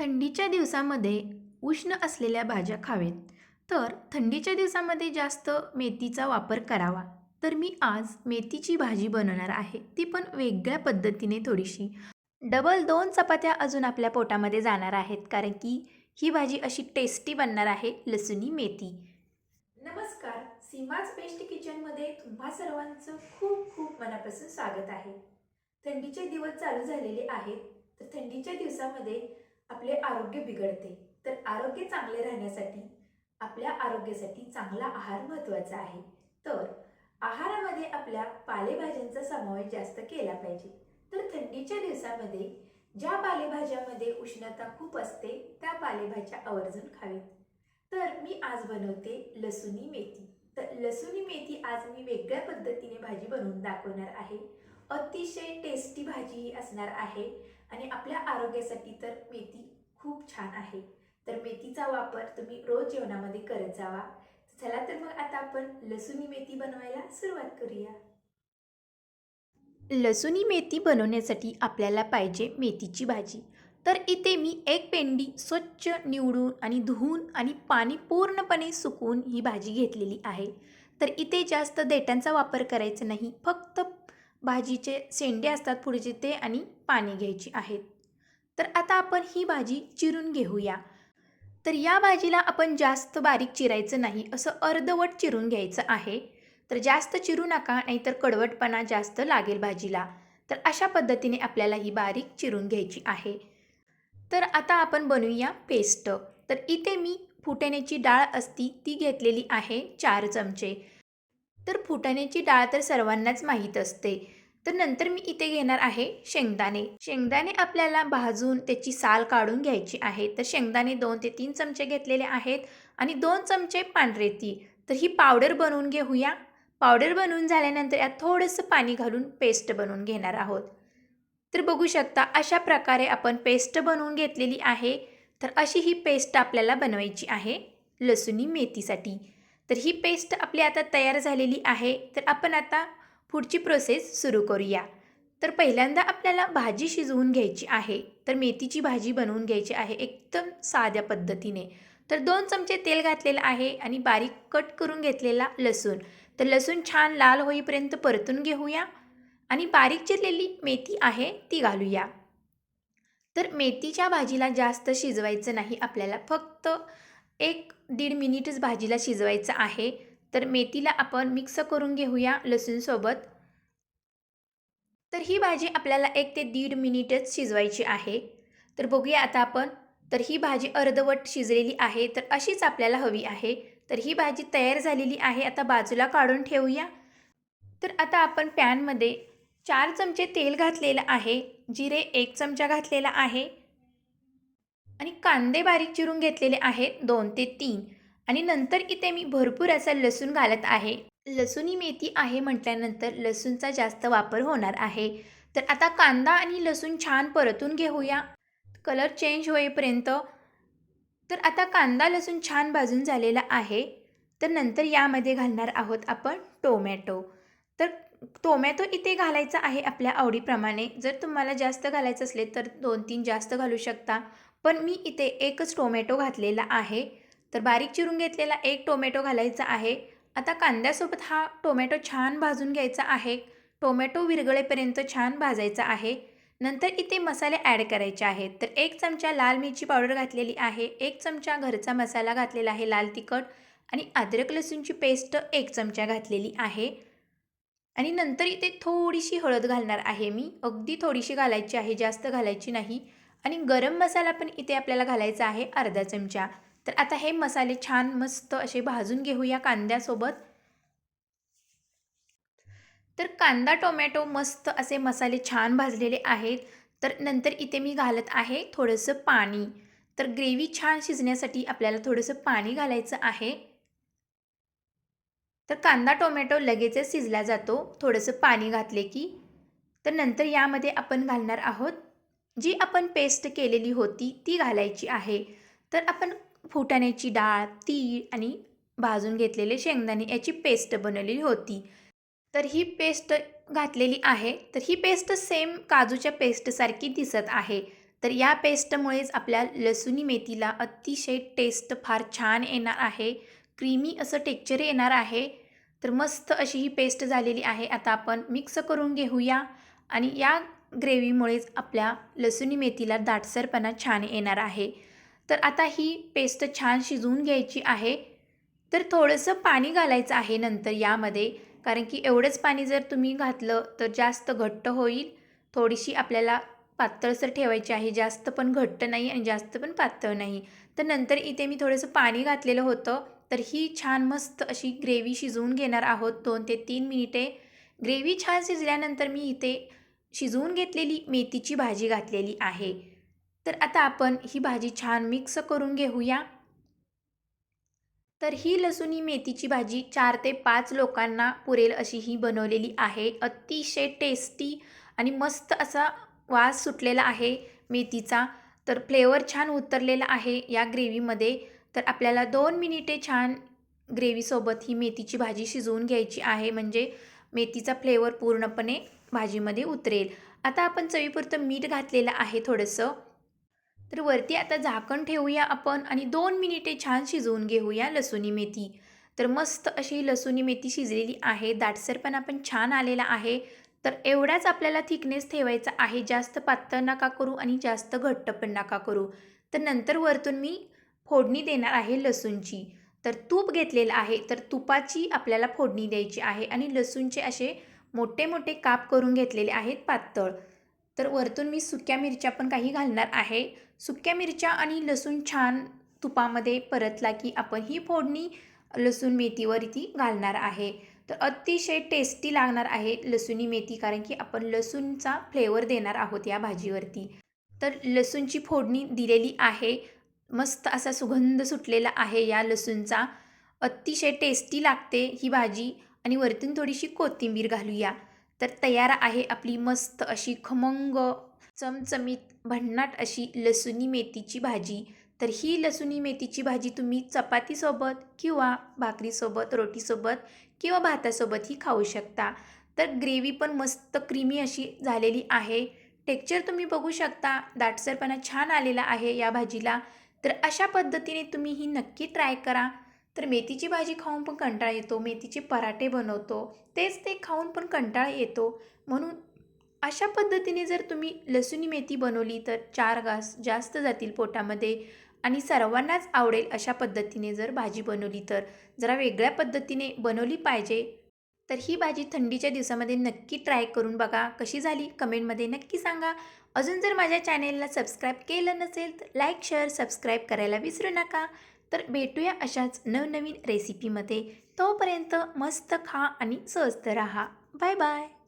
थंडीच्या दिवसामध्ये उष्ण असलेल्या भाज्या खावेत. तर थंडीच्या दिवसामध्ये जास्त मेथीचा वापर करावा. तर मी आज मेथीची भाजी बनवणार आहे. ती पण वेगळ्या पद्धतीने थोडीशी. डबल दोन चपात्या अजून आपल्या पोटामध्ये जाणार आहेत. कारण की ही भाजी अशी टेस्टी बनणार आहे लसुणी मेथी. नमस्कार. सीमाज बेस्ट किचनमध्ये तुम्हा सर्वांचं खूप खूप मनापासून स्वागत आहे. थंडीचे दिवस चालू झालेले आहेत. तर थंडीच्या दिवसामध्ये आपले आरोग्य बिघडते. तर आरोग्य चांगले राहण्यासाठी आपल्या आरोग्यासाठी चांगला आहार महत्त्वाचा आहे. तर आहारामध्ये आपल्या पालेभाज्यांचा समावेश जास्त केला पाहिजे. तर थंडीच्या दिवसामध्ये ज्या पालेभाज्यामध्ये उष्णता खूप असते त्या पालेभाज्या आवर्जून खावीत. तर मी आज बनवते लसुणी मेथी. तर लसुणी मेथी आज मी वेगळ्या पद्धतीने भाजी बनवून दाखवणार आहे. अतिशय टेस्टी भाजी असणार आहे. आणि आपल्या आरोग्यासाठी तर मेथी खूप छान आहे. तर मेथीचा वापर तुम्ही रोज जेवणामध्ये करत जावा. चला तर मग आता आपण लसुणी मेथी बनवायला सुरुवात करूया. लसुणी मेथी बनवण्यासाठी आपल्याला पाहिजे मेथीची भाजी. तर इथे मी एक पेंडी स्वच्छ निवडून आणि धुवून आणि पाणी पूर्णपणे सुकवून ही भाजी घेतलेली आहे. तर इथे जास्त देठांचा वापर करायचा नाही फक्त भाजीचे शेंडे असतात पुढचे ते आणि पाणी घ्यायची आहेत. तर आता आपण ही भाजी चिरून घेऊया. तर या भाजीला आपण जास्त बारीक चिरायचं नाही असं अर्धवट चिरून घ्यायचं आहे. तर जास्त चिरू नका नाहीतर कडवटपणा जास्त लागेल भाजीला. तर अशा पद्धतीने आपल्याला ही बारीक चिरून घ्यायची आहे. तर आता आपण बनवूया पेस्ट. तर इथे मी फुटेण्याची डाळ असती ती घेतलेली आहे चार चमचे. तर फुटाण्याची डाळ तर सर्वांनाच माहीत असते. तर नंतर मी इथे घेणार आहे शेंगदाणे. शेंगदाणे आपल्याला भाजून त्याची साल काढून घ्यायची आहे. तर शेंगदाणे दोन ते तीन चमचे घेतलेले आहेत आणि दोन चमचे पांढरे ती तर ही पावडर बनवून घेऊया. पावडर बनवून झाल्यानंतर यात थोडंसं पाणी घालून पेस्ट बनवून घेणार आहोत. तर बघू शकता अशा प्रकारे आपण पेस्ट बनवून घेतलेली आहे. तर अशी ही पेस्ट आपल्याला बनवायची आहे लसुणी मेथीसाठी. तर ही पेस्ट आपली आता तयार झालेली आहे. तर आपण आता पुढची प्रोसेस सुरू करूया. तर पहिल्यांदा आपल्याला भाजी शिजवून घ्यायची आहे. तर मेथीची भाजी बनवून घ्यायची आहे एकदम साध्या पद्धतीने. तर दोन चमचे तेल घातलेलं आहे आणि बारीक कट करून घेतलेला लसूण. तर लसूण छान लाल होईपर्यंत परतून घेऊया आणि बारीक चिरलेली मेथी आहे ती घालूया. तर मेथीच्या भाजीला जास्त शिजवायचं नाही. आपल्याला फक्त एक दीड मिनिटच भाजीला शिजवायचं आहे. तर मेथीला आपण मिक्स करून घेऊया लसूणसोबत. तर ही भाजी आपल्याला एक ते दीड मिनिटच शिजवायची आहे. तर बघूया आता आपण. तर ही भाजी अर्धवट शिजलेली आहे. तर अशीच आपल्याला हवी आहे. तर ही भाजी तयार झालेली आहे. आता बाजूला काढून ठेवूया. तर आता आपण पॅनमध्ये चार चमचे तेल घातलेलं आहे. जिरे एक चमचा घातलेला आहे. आणि कांदे बारीक चिरून घेतलेले आहेत दोन ते तीन. आणि नंतर इथे मी भरपूर असा लसूण घालत आहे. लसूणी मेथी आहे म्हटल्यानंतर लसूणचा जास्त वापर होणार आहे. तर आता कांदा आणि लसूण छान परतून घेऊया. कलर चेंज होईपर्यंत. तर आता कांदा लसूण छान भाजून झालेला आहे. तर नंतर यामध्ये घालणार आहोत आपण टोमॅटो. तर टोमॅटो इथे घालायचा आहे आपल्या आवडीप्रमाणे. जर तुम्हाला जास्त घालायचं असले तर दोन तीन जास्त घालू शकता. पण मी इथे एकच टोमॅटो घातलेला आहे. तर बारीक चिरून घेतलेला एक टोमॅटो घालायचा आहे. आता कांद्यासोबत हा टोमॅटो छान भाजून घ्यायचा आहे. टोमॅटो विरगळेपर्यंत छान भाजायचा आहे. नंतर इथे मसाले ॲड करायचे आहेत. तर एक चमचा लाल मिरची पावडर घातलेली आहे. एक चमचा घरचा मसाला घातलेला आहे लाल तिखट आणि अद्रक लसूणची पेस्ट एक चमचा घातलेली आहे. आणि नंतर इथे थोडीशी हळद घालणार आहे मी. अगदी थोडीशी घालायची आहे जास्त घालायची नाही. आणि गरम मसाला पण इथे आपल्याला घालायचा आहे अर्धा चमचा. तर आता हे मसाले छान मस्त असे भाजून घेऊया कांद्यासोबत. तर कांदा टोमॅटो मस्त असे मसाले छान भाजलेले आहेत. तर नंतर इथे मी घालत आहे थोडंसं पाणी. तर ग्रेव्ही छान शिजण्यासाठी आपल्याला थोडंसं पाणी घालायचं आहे. तर कांदा टोमॅटो लगेचच शिजला जातो. थोडंसं पाणी घातले की. तर नंतर यामध्ये आपण घालणार आहोत जी आपण पेस्ट केलेली होती ती घालायची आहे. तर आपण फुटाण्याची डाळ तीळ आणि भाजून घेतलेले शेंगदाणे याची पेस्ट बनवलेली होती. तर ही पेस्ट घातलेली आहे. तर ही पेस्ट सेम काजूच्या पेस्टसारखी दिसत आहे. तर या पेस्टमुळेच आपल्या लसुणी मेथीला अतिशय टेस्ट फार छान येणार आहे. क्रीमी असं टेक्चर येणार आहे. तर मस्त अशी ही पेस्ट झालेली आहे. आता आपण मिक्स करून घेऊया. आणि या ग्रेव्हीमुळेच आपल्या लसुणी मेथीला दाटसरपणा छान येणार आहे. तर आता ही पेस्ट छान शिजवून घ्यायची आहे. तर थोडंसं पाणी घालायचं आहे नंतर यामध्ये. कारण की एवढंच पाणी जर तुम्ही घातलं तर जास्त घट्ट होईल. थोडीशी आपल्याला पातळसर ठेवायची आहे. जास्त पण घट्ट नाही आणि जास्त पण पातळ नाही. तर नंतर इथे मी थोडंसं पाणी घातलेलं होतं. तर ही छान मस्त अशी ग्रेव्ही शिजवून घेणार आहोत. दोन ते तीन मिनिटे. ग्रेव्ही छान शिजल्यानंतर मी इथे शिजवून घेतलेली मेथीची भाजी घातलेली आहे. तर आता आपण ही भाजी छान मिक्स करून घेऊया. तर ही लसुणी मेथीची भाजी चार ते पाच लोकांना पुरेल अशी ही बनवलेली आहे. अतिशय टेस्टी आणि मस्त असा वास सुटलेला आहे मेथीचा. तर फ्लेवर छान उतरलेला आहे या ग्रेव्हीमध्ये. तर आपल्याला दोन मिनिटे छान ग्रेव्हीसोबत ही मेथीची भाजी शिजवून घ्यायची आहे. म्हणजे मेथीचा फ्लेवर पूर्णपणे भाजीमध्ये उतरेल. आता आपण चवीपुरतं मीठ घातलेलं आहे थोडंसं. तर वरती आता झाकण ठेवूया आपण आणि दोन मिनिटे छान शिजवून घेऊया लसुणी मेथी. तर मस्त अशी लसुणी मेथी शिजलेली आहे. दाटसरपणा पण छान आलेला आहे. तर एवढाच आपल्याला थिकनेस ठेवायचा आहे. जास्त पातळ नका करू आणि जास्त घट्ट पण नका करू. तर नंतर वरतून मी फोडणी देणार आहे लसूणची. तर तूप घेतलेलं आहे तर तुपाची आपल्याला फोडणी द्यायची आहे आणि लसूणचे असे मोठे मोठे काप करून घेतलेले आहेत पातळ. तर वरतून मी सुक्या मिरच्या पण काही घालणार आहे. सुक्या मिरच्या आणि लसूण छान तुपामध्ये परतला की आपण ही फोडणी लसूण मेथीवर इथे घालणार आहे. तर अतिशय टेस्टी लागणार आहे लसुणी मेथी कारण की आपण लसूणचा फ्लेवर देणार आहोत या भाजीवरती. तर लसूणची फोडणी दिलेली आहे. मस्त असा सुगंध सुटलेला आहे या लसूणचा. अतिशय टेस्टी लागते ही भाजी. आणि वरतून थोडीशी कोथिंबीर घालूया. तर तयार आहे आपली मस्त अशी खमंग चमचमीत भन्नाट अशी लसुणी मेथीची भाजी. तर ही लसुणी मेथीची भाजी तुम्ही चपातीसोबत किंवा भाकरीसोबत रोटीसोबत किंवा भातासोबतही खाऊ शकता. तर ग्रेव्ही पण मस्त क्रीमी अशी झालेली आहे. टेक्चर तुम्ही बघू शकता. दाटसरपणा छान आलेला आहे या भाजीला. तर अशा पद्धतीने तुम्ही ही नक्की ट्राय करा. तर मेथीची भाजी खाऊन पण कंटाळा येतो मेथीचे पराठे बनवतो तेच ते खाऊन पण कंटाळा येतो. म्हणून अशा पद्धतीने जर तुम्ही लसुणी मेथी बनवली तर चार घास जास्त जातील पोटामध्ये आणि सर्वांनाच आवडेल अशा पद्धतीने जर भाजी बनवली तर. जरा वेगळ्या पद्धतीने बनवली पाहिजे. तर ही भाजी थंडीच्या दिवसामध्ये नक्की ट्राय करून बघा. कशी झाली? कमेंटमध्ये नक्की सांगा. अजून जर माझ्या चॅनेलला सबस्क्राईब केलं नसेल तर लाईक शेअर सबस्क्राईब करायला विसरू नका. तर भेटूया अशाच नवनवीन रेसिपीमध्ये. तोपर्यंत मस्त खा आणि स्वस्त राहा. Bye bye.